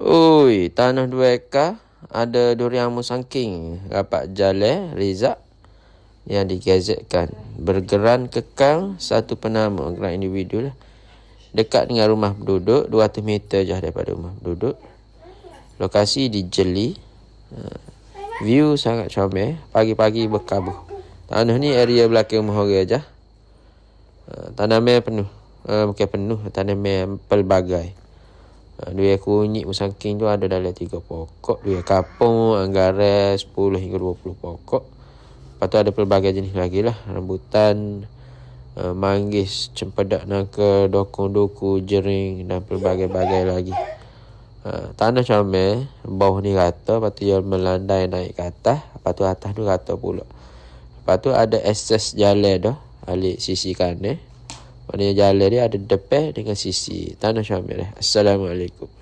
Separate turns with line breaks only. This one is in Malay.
Ui, tanah dua ekar ada durian musangking rapat jale Rizak yang digazetkan bergeran kekal satu penama. Gerak individu lah. Dekat dengan rumah penduduk 200 meter je daripada rumah penduduk lokasi di Jeli. Ha, view sangat comel. Pagi-pagi berkabuh tanah ni area belakang rumah orang ha, tanaman penuh. Ha, bukan penuh tanaman pelbagai Ha, dua kunyit musangking tu ada dalam tiga pokok. Dua kapung, anggaran sepuluh hingga dua puluh pokok. Lepas tu ada pelbagai jenis lagi lah. Rambutan, uh, manggis, cempedak nangka, dokong duku, jering dan pelbagai-bagai lagi. Uh, tanah comel, bawah ni rata, lepas tu dia melandai naik ke atas. Lepas tu atas tu rata pula. Lepas tu ada akses jalan tu, alik sisi kanan. Maknanya jalan dia ada depan dengan sisi tanah syamil. Assalamualaikum.